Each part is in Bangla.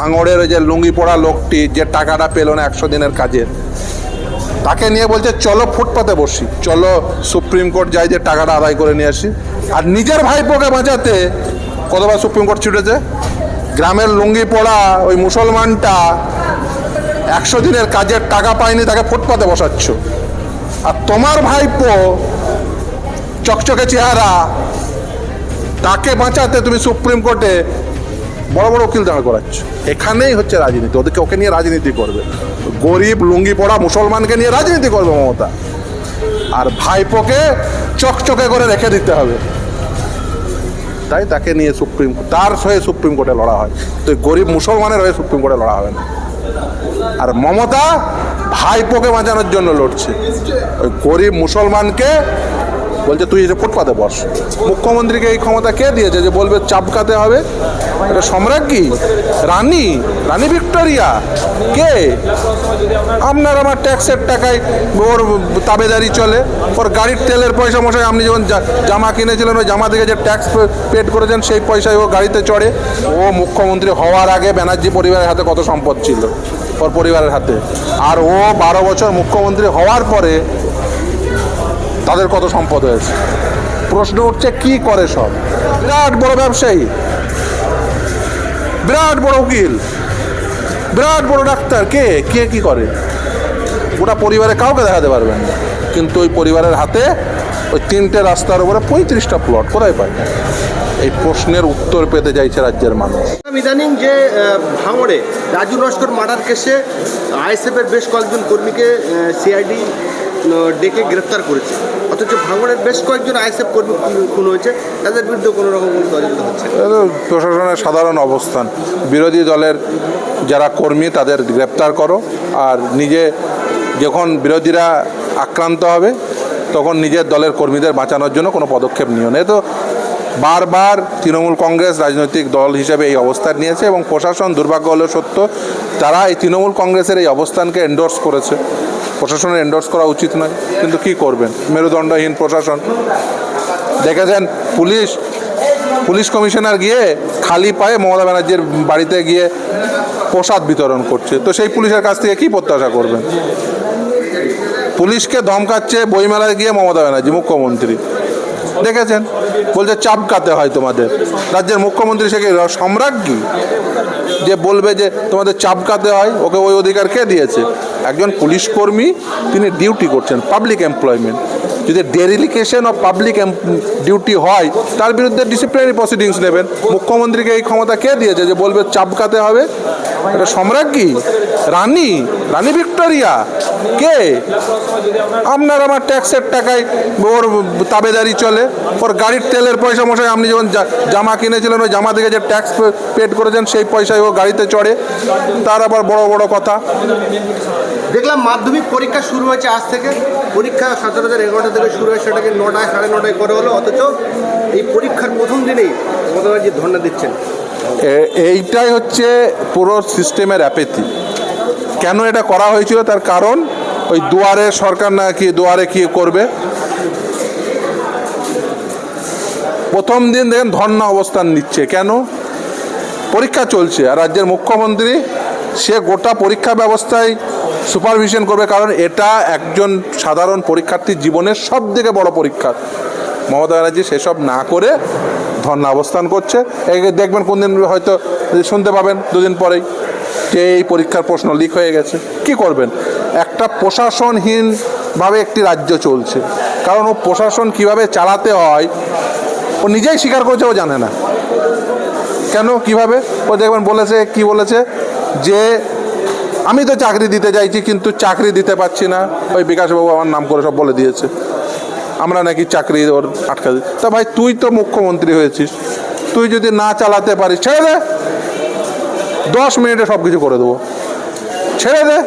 ভাঙড়ের ওই যে লুঙ্গি পড়া লোকটি যে টাকাটা পেল না একশো দিনের কাজের তাকে নিয়ে বলছে, চলো ফুটপাতে বসি, চলো সুপ্রিম কোর্ট যাই যে টাকাটা আদায় করে নিয়ে আসি। আর নিজের ভাইপোকে বাঁচাতে কতবার সুপ্রিম কোর্ট ছুটেছে? গ্রামের লুঙ্গি পড়া ওই মুসলমানটা একশো দিনের কাজের টাকা পায়নি, তাকে ফুটপাতে বসাচ্ছ। আর তোমার ভাইপো চকচকে চেহারা, তাকে বাঁচাতে তুমি সুপ্রিম কোর্টে বড় বড় উকিল দাঁড় করাচ্ছ। এখানেই হচ্ছে রাজনীতি। ওদেরকে ওকে নিয়ে রাজনীতি করবে। গরিব, লুঙ্গি পড়া মুসলমানকে নিয়ে রাজনীতি করবে মমতা। আর ভাইপোকে চকচকে করে রেখে দিতে হবে। তাই তাকে নিয়ে সুপ্রিম তার হয়ে সুপ্রিম কোর্টে লড়া হয়। তো গরিব মুসলমানের হয়ে সুপ্রিম কোর্টে লড়া হবে না। আর মমতা ভাইপোকে বাঁচানোর জন্য লড়ছে। ওই গরিব মুসলমানকে বলছে, তুই যে ফুটপাতে বস। মুখ্যমন্ত্রীকে এই ক্ষমতা কে দিয়েছে? যে বলবে চাপকাতে হবে। এটা সম্রাজ্ঞী রানী? রানী ভিক্টোরিয়া? কে? আপনার আমার ট্যাক্সের টাকায় ওর তাবেদারি চলে। ওর গাড়ির তেলের পয়সা মশাই, আপনি যখন জামা কিনেছিলেন, ওই জামা থেকে যে ট্যাক্স পেড করেছেন, সেই পয়সায় ও গাড়িতে চড়ে। ও মুখ্যমন্ত্রী হওয়ার আগে ব্যানার্জি পরিবারের হাতে কত সম্পদ ছিল? ওর পরিবারের হাতে। আর ও বারো বছর মুখ্যমন্ত্রী হওয়ার পরে তাদের কত সম্পদ হয়েছে? প্রশ্ন উঠছে, কি করে সব? বিরাট বড় ব্যবসায়ী, বিরাট বড় উকিল, বিরাট বড় ডাক্তার, কে? কে কি করে? গোটা পরিবারে কাউকে দেখাতে পারবেন না। কিন্তু ওই পরিবারের হাতে ওই তিনটে রাস্তার উপরে পঁয়ত্রিশটা প্লট কোথায় পায়। এই প্রশ্নের উত্তর পেতে চাইছে রাজ্যের মানুষ। ইদানিং যে ভাঙড়ে রাজু লস্কর মার্ডার কেসে আইএসএফের বেশ কয়েকজন কর্মীকে সিআইডি ডেকে গ্রেফতার করেছে। অথচ ভাঙড়ের বেশ কয়েকজন আইএসএফ কর্মী খুন- হয়েছে। তাদের বিরুদ্ধে কোনো রকম তদন্ত হচ্ছে প্রশাসনের সাধারণ অবস্থান। বিরোধী দলের যারা কর্মী, তাদের গ্রেপ্তার করো। আর নিজে যখন বিরোধীরা আক্রান্ত হবে, তখন নিজের দলের কর্মীদের বাঁচানোর জন্য কোনো পদক্ষেপ নিও না। তো বারবার তৃণমূল কংগ্রেস রাজনৈতিক দল হিসেবে এই অবস্থান নিয়েছে এবং প্রশাসন দুর্ভাগ্য হলেও সত্য, তারা এই তৃণমূল কংগ্রেসের এই অবস্থানকে এন্ডোর্স করেছে। প্রশাসনের এন্ডোর্স করা উচিত নয়, কিন্তু কি করবেন? মেরুদণ্ডহীন প্রশাসন। দেখেছেন, পুলিশ পুলিশ কমিশনার গিয়ে খালি পায়ে মমতা ব্যানার্জির বাড়িতে গিয়ে প্রসাদ বিতরণ করছে। তো সেই পুলিশের কাছ থেকে কি প্রত্যাশা করবেন? পুলিশকে ধমকাচ্ছে বইমেলায় গিয়ে মমতা ব্যানার্জি, মুখ্যমন্ত্রী। দেখেছেন? বলছে, চাপকাতে হয় তোমাদের। রাজ্যের মুখ্যমন্ত্রী সে সম্রাজ্ঞী? যে বলবে যে তোমাদের চাপকাতে হয়, ওকে ওই অধিকার কে দিয়েছে? একজন পুলিশ কর্মী তিনি ডিউটি করছেন পাবলিক এমপ্লয়মেন্ট যদি ডেরিলিকেশন অফ পাবলিক ডিউটি হয়, তার বিরুদ্ধে ডিসিপ্লিনারি প্রসিডিংস নেবেন। মুখ্যমন্ত্রীকে এই ক্ষমতা কে দিয়েছে? যে বলবে চাপকাতে হবে। এটা সম্রাজ্ঞী রানী? রানী ভিক্টোরিয়া? কে? আপনার আমার ট্যাক্সের টাকায় ওর তাবেদারি চলে। ওর গাড়ির তেলের পয়সা মশাই, আপনি যখন জামা কিনেছিলেন, ওই জামা থেকে যে ট্যাক্স পেড করেছেন, সেই পয়সায় ও গাড়িতে চড়ে। তার আবার বড় বড় কথা। দেখলাম মাধ্যমিক পরীক্ষা শুরু হয়েছে আজ থেকে। পরীক্ষা সতেরো হাজার এগারোটা থেকে শুরু হয় সেটাকে নটায়, সাড়ে নটায় করে হলো, অথচ এই পরীক্ষার প্রথম দিনেই মমতা ব্যানার্জি ধর্ণা দিচ্ছেন। এইটাই হচ্ছে পুরো সিস্টেমের অ্যাপেথি। কেন এটা করা হয়েছিল? তার কারণ ওই দুয়ারে সরকার না কি, দুয়ারে কি করবে? প্রথম দিন দেখেন ধর্ণা অবস্থান নিচ্ছে। কেন? পরীক্ষা চলছে। আর রাজ্যের মুখ্যমন্ত্রী, সে গোটা পরীক্ষা ব্যবস্থায় সুপারভিশন করবে, কারণ এটা একজন সাধারণ পরীক্ষার্থীর জীবনের সব থেকে বড় পরীক্ষা। মমতা ব্যানার্জি সেসব না করে ধর্ণা অবস্থান করছে। এই দেখবেন কোন দিন হয়তো শুনতে পাবেন, দুদিন পরেই যে এই পরীক্ষার প্রশ্ন লিক হয়ে গেছে। কি করবেন? একটা প্রশাসনহীনভাবে একটি রাজ্য চলছে। কারণ ও প্রশাসন কীভাবে চালাতে হয়, ও নিজেই স্বীকার করেছে, ও জানে না। কেন? কীভাবে? ও দেখবেন বলেছে, কি বলেছে? যে আমি তো চাকরি দিতে চাইছি কিন্তু চাকরি দিতে পারছি না। ওই বিকাশবাবু আমার নাম করে সব বলে দিয়েছে। আমরা নাকি চাকরি ওর আটকা দিই। তা ভাই তুই তো মুখ্যমন্ত্রী হয়েছিস। তুই যদি না চালাতে পারিস ছেড়ে দে। দশ মিনিটে সব কিছু করে দেবো। ছেড়ে দে।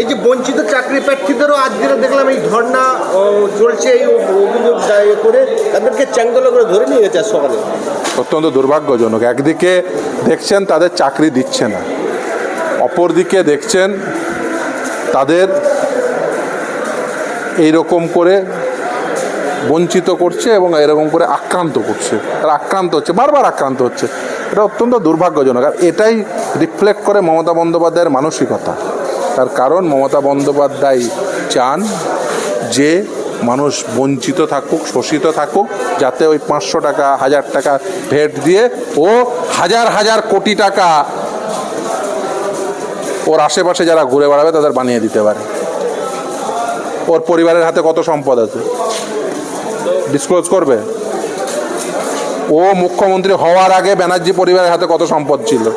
এই যে বঞ্চিত চাকরি প্রার্থীদেরও আজকে দেখলাম এই ধর্ণা চলছে এই অভিযোগ দায়ের করে তাদেরকে চ্যাংদোলা করে ধরে নিয়ে গেছে সকালে। অত্যন্ত দুর্ভাগ্যজনক। একদিকে দেখছেন তাদের চাকরি দিচ্ছে না। অপরদিকে দেখছেন তাদের এই রকম করে বঞ্চিত করছে এবং এরকম করে আক্রান্ত করছে। তারা আক্রান্ত হচ্ছে, বারবার আক্রান্ত হচ্ছে। এটা অত্যন্ত দুর্ভাগ্যজনক। আর এটাই রিফ্লেক্ট করে মমতা বন্দ্যোপাধ্যায়ের মানসিকতা। তার কারণ মমতা বন্দ্যোপাধ্যায় চান যে মানুষ বঞ্চিত থাকুক, শোষিত থাকুক, যাতে ওই পাঁচশো টাকা, হাজার টাকা ভেট দিয়ে ও হাজার হাজার কোটি টাকা ওর আশেপাশে যারা ঘুরে বেড়াবে তাদের বানিয়ে দিতে পারে। ওর পরিবারের হাতে কত সম্পদ আছে? ডিসক্লোজ করবে? ও মুখ্যমন্ত্রী হওয়ার আগে ব্যানার্জি পরিবারের হাতে কত সম্পদ ছিল?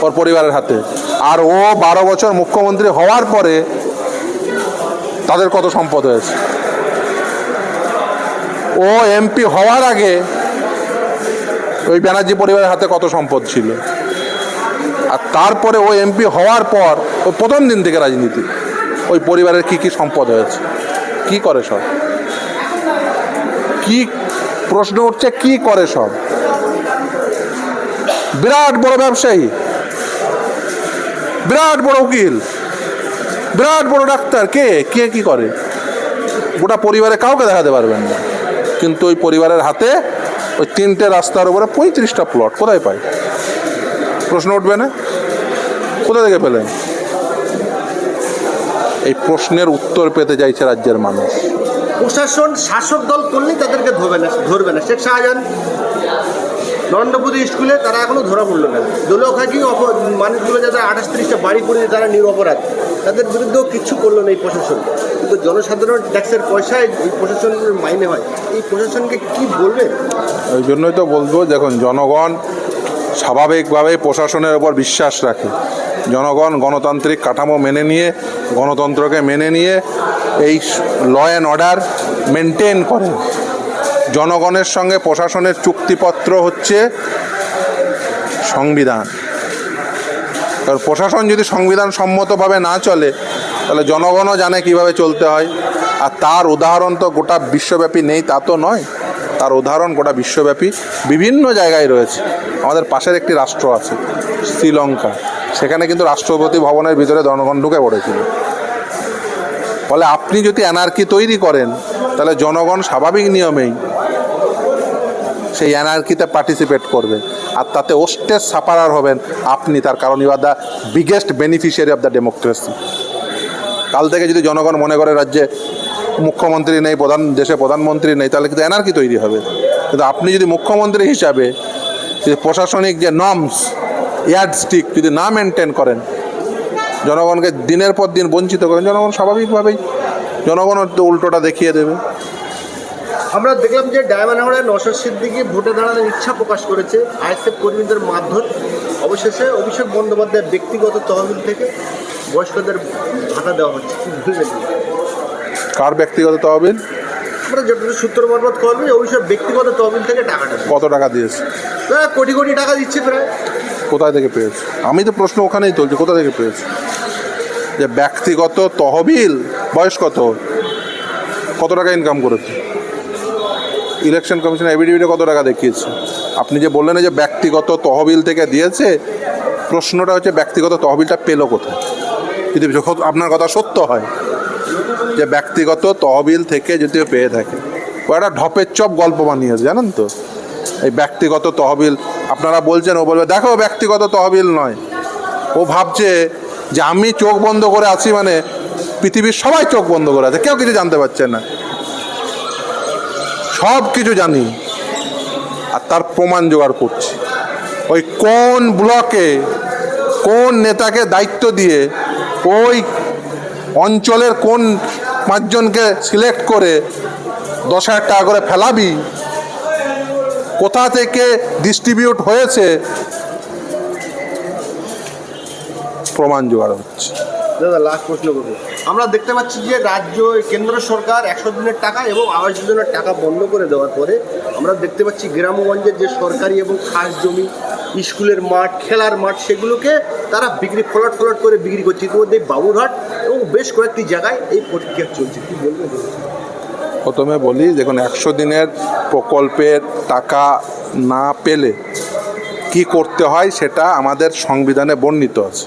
ওর পরিবারের হাতে। আর ও বারো বছর মুখ্যমন্ত্রী হওয়ার পরে তাদের কত সম্পদ হয়েছে? ও এমপি হওয়ার আগে ওই ব্যানার্জি পরিবারের হাতে কত সম্পদ ছিল? আর তারপরে ও এমপি হওয়ার পর ও প্রথম দিন থেকে রাজনীতি। ওই পরিবারের কি কি সম্পদ হয়েছে? কি করে সব? কি প্রশ্ন উঠছে, কি করে সব? বিরাট বড় ব্যবসায়ী, বিরাট বড় উকিল, বিরাট বড় ডাক্তার। কে কে কি করে? গোটা পরিবারে কাউকে দেখাতে পারবেন না। কিন্তু ওই পরিবারের হাতে ওই তিনটে রাস্তার উপরে পঁয়ত্রিশটা প্লট কোথায় পায়? প্রশ্ন উঠবে না? কোথা থেকে পেলেন? এই প্রশ্নের উত্তর পেতে চাইছে রাজ্যের মানুষ। প্রশাসন শাসক দল করলেই তাদেরকে ধরবে না ধরবে না। শেখ শাহজাহান নরেন্দ্রপুরি স্কুলে তারা এখনও ধরা পড়ল না। দলীয় খাকি মানুষগুলো যাদের আঠাশ তিরিশটা বাড়ি পড়ে তারা নিরপরাধ তাদের বিরুদ্ধেও কিচ্ছু করল না এই প্রশাসন। কিন্তু জনসাধারণ ট্যাক্সের পয়সায় এই প্রশাসনের মাইনে হয়। এই প্রশাসনকে কি বলবে? ওই জন্যই তো বলব দেখুন জনগণ স্বাভাবিকভাবে প্রশাসনের ওপর বিশ্বাস রাখে। জনগণ গণতান্ত্রিক কাঠামো মেনে নিয়ে, গণতন্ত্রকে মেনে নিয়ে এই ল অ্যান্ড অর্ডার মেনটেন করে। জনগণের সঙ্গে প্রশাসনের চুক্তিপত্র হচ্ছে সংবিধান। কারণ প্রশাসন যদি সংবিধান সম্মতভাবে না চলে, তাহলে জনগণও জানে কীভাবে চলতে হয়। আর তার উদাহরণ তো গোটা বিশ্বব্যাপী নেই, তা তো নয়। তার উদাহরণ গোটা বিশ্বব্যাপী বিভিন্ন জায়গায় রয়েছে। আমাদের পাশের একটি রাষ্ট্র আছে, শ্রীলঙ্কা। সেখানে কিন্তু রাষ্ট্রপতি ভবনের ভিতরে জনগণ ঢুকে পড়েছিল। ফলে আপনি যদি অ্যানার্কি তৈরি করেন, তাহলে জনগণ স্বাভাবিক নিয়মেই সেই অ্যানার্কিতে পার্টিসিপেট করবে। আর তাতে ওস্টেজ সাপারার হবেন আপনি, তার কারণ you are the biggest beneficiary of the democracy কাল থেকে যদি জনগণ মনে করে রাজ্যে মুখ্যমন্ত্রী নেই, প্রধান, দেশে প্রধানমন্ত্রী নেই, তাহলে কিন্তু এনার্কি তৈরি হবে। কিন্তু আপনি যদি মুখ্যমন্ত্রী হিসাবে যদি প্রশাসনিক যে নর্মস স্টিক যদি না মেনটেন করেন, জনগণকে দিনের পর দিন বঞ্চিত করেন, জনগণ স্বাভাবিকভাবেই জনগণ তো উল্টোটা দেখিয়ে দেবে। আমরা দেখলাম যে ডায়মন্ড নশর সিদ্দিকি ভোটে দাঁড়ানোর ইচ্ছা প্রকাশ করেছে আইএসএফ কর্মীদের মারধর। অবশেষে অভিষেক বন্দ্যোপাধ্যায়ের ব্যক্তিগত তহবিল থেকে বয়স্কদের ভাতা দেওয়া হচ্ছে। কার ব্যক্তিগত তহবিল? আমরা যতটুকু সূত্র মারফত করবে অভিষেক ব্যক্তিগত তহবিল থেকে টাকাটা কত টাকা দিয়েছে? কোটি কোটি টাকা দিচ্ছে প্রায়। কোথায় থেকে পেয়েছে? আমি তো প্রশ্ন ওখানেই তুলছি কোথা থেকে পেয়েছে? যে ব্যক্তিগত তহবিল বয়স কত কত টাকা ইনকাম করেছে? ইলেকশন কমিশন এভিডেভিটে কত টাকা দেখিয়েছে? আপনি যে বললেন যে ব্যক্তিগত তহবিল থেকে দিয়েছে প্রশ্নটা হচ্ছে ব্যক্তিগত তহবিলটা পেল কোথায়? যদি আপনার কথা সত্য হয় যে ব্যক্তিগত তহবিল থেকে যদি ও পেয়ে থাকে। ও একটা ঢপের চপ গল্প বানিয়েছে, জানেন তো? এই ব্যক্তিগত তহবিল, আপনারা বলছেন, ও বলবে, দেখো, ব্যক্তিগত তহবিল নয়। ও ভাবছে যে আমি চোখ বন্ধ করে আছি মানে পৃথিবীর সবাই চোখ বন্ধ করে আছে, কেউ কিছু জানতে পারছে না। সব কিছু জানি, আর তার প্রমাণ জোগাড় করছি। ওই কোন ব্লকে কোন নেতাকে দায়িত্ব দিয়ে ওই অঞ্চলের কোন পাঁচজনকে সিলেক্ট করে দশ হাজার টাকা করে ফেলাবি? কোথা থেকে ডিস্ট্রিবিউট হয়েছে? প্রমাণ জোগাড় হচ্ছে। দাদা লাস্ট প্রশ্ন করব। আমরা দেখতে পাচ্ছি যে রাজ্য, কেন্দ্র সরকার একশো দিনের টাকা এবং আবাস যোজনার টাকা বন্ধ করে দেওয়ার পরে আমরা দেখতে পাচ্ছি গ্রামগঞ্জের যে সরকারি এবং খাস জমি স্কুলের মাঠ, খেলার মাঠ, সেগুলোকে তারা বিক্রি, ফলট ফলট করে বিক্রি করছে। ইতিমধ্যে বাবুরহাট এবং বেশ কয়েকটি জায়গায় এই প্রক্রিয়া চলছে। কি বলবেন প্রথমে বলি, দেখুন, একশো দিনের প্রকল্পের টাকা না পেলে কি করতে হয় সেটা আমাদের সংবিধানে বর্ণিত আছে।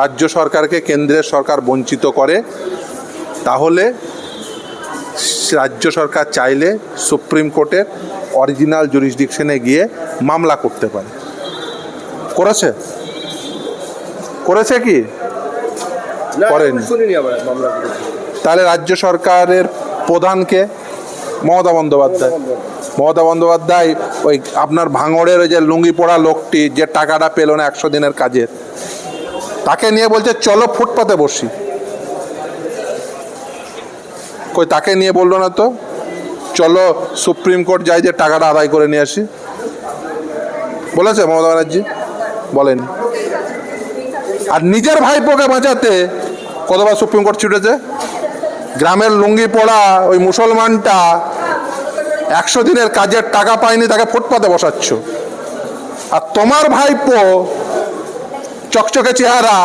রাজ্য সরকারকে কেন্দ্রের সরকার বঞ্চিত করে, তাহলে রাজ্য সরকার চাইলে সুপ্রিম কোর্টের অরিজিনাল জুরিসডিকশনে গিয়ে মামলা করতে পারে। করেছে? করেছে কি? করেনি। তাহলে রাজ্য সরকারের প্রধানকে মমতা বন্দ্যোপাধ্যায়। মমতা বন্দ্যোপাধ্যায় ওই আপনার ভাঙড়ের ওই যে লুঙ্গি পড়া লোকটি যে টাকাটা পেল না একশো দিনের কাজের তাকে নিয়ে বলছে চলো ফুটপাতে বসি। কই তাকে নিয়ে বলল না তো? চলো সুপ্রিম কোর্ট যাই যে টাকাটা আদায় করে নিয়ে আসি। বলেছে মমতা ব্যানার্জি? বলেনি। আর নিজের ভাইপোকে বাঁচাতে কতবার সুপ্রিম কোর্ট ছুটেছে? গ্রামের লুঙ্গি পড়া ওই মুসলমানটা একশো দিনের কাজের টাকা পায়নি, তাকে ফুটপাতে বসাচ্ছ। আর তোমার ভাইপো চকচকে চেহারা,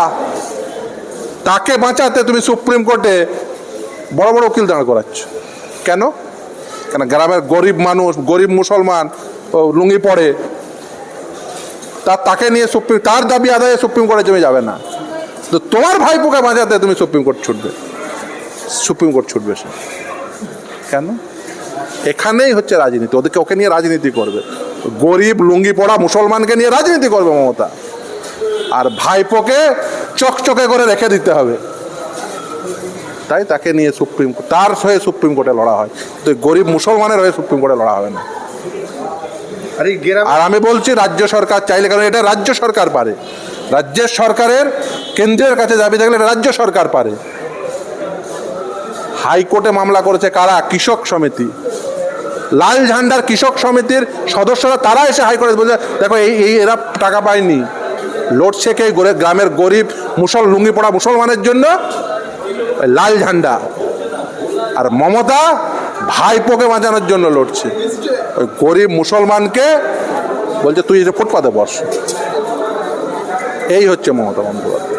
তাকে বাঁচাতে তুমি সুপ্রিম কোর্টে বড় বড় উকিল দাঁড় করাচ্ছ। কেন? কেন? গ্রামের গরিব মানুষ, গরিব মুসলমান লুঙ্গি পড়ে তার তাকে নিয়ে সুপ্রিম তার দাবি আদায়ে সুপ্রিম কোর্টে জমে যাবে না? তো তোমার ভাইপোকে বাঁচাতে তুমি সুপ্রিম কোর্ট ছুটবে। সুপ্রিম কোর্ট ছুটবে সে। কেন? এখানেই হচ্ছে রাজনীতি। ওদেরকে ওকে নিয়ে রাজনীতি করবে। গরিব, লুঙ্গি পড়া, মুসলমানকে নিয়ে রাজনীতি করবে মমতা। আর ভাইপোকে চকচকে করে রেখে দিতে হবে। তাই তাকে নিয়ে সুপ্রিম, তার হয়ে সুপ্রিম কোর্টে লড়া হয়। তো গরিব মুসলমানের হয়ে সুপ্রিম কোর্টে লড়া হবে না। আর আমি বলছি রাজ্য সরকার চাইলে, কারণ এটা রাজ্য সরকার পারে। রাজ্যের সরকারের কেন্দ্রের কাছে দাবি থাকলে এটা রাজ্য সরকার পারে। হাইকোর্টে মামলা করেছে কারা? কৃষক সমিতি। লাল ঝান্ডার কৃষক সমিতির সদস্যরা, তারা এসে হাইকোর্টে বলছে, দেখো, এই এই এরা টাকা পায়নি। লড়ছে কে? গরে- গ্রামের গরিব, মুসল লুঙ্গি পড়া মুসলমানের জন্য লাল ঝান্ডা। আর মমতা ভাইপোকে বাঁচানোর জন্য লড়ছে। ওই গরিব মুসলমানকে বলছে, তুই এটা ফুটপাতে বস। এই হচ্ছে মমতা বন্দ্যোপাধ্যায়।